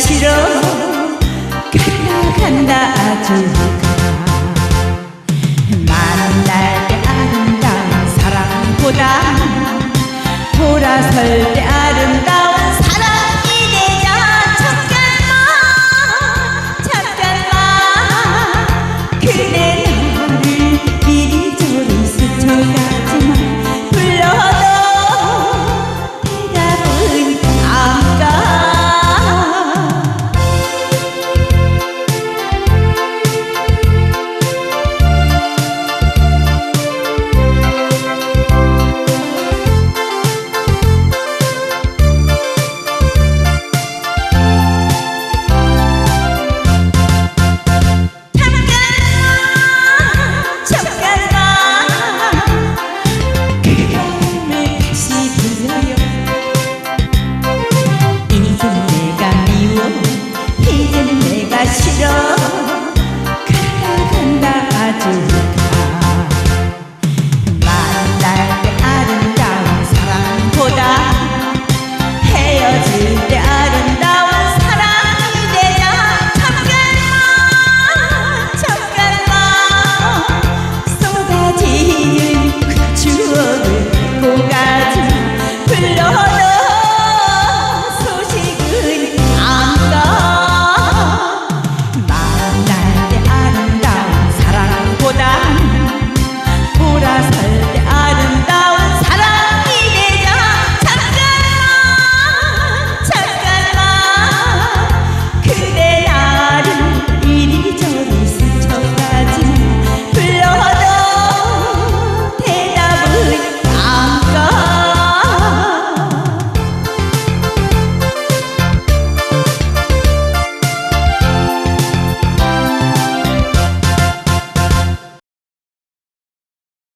싫어 끝나간다 저리가 만날 때 아름다운 사랑보다 돌아설 때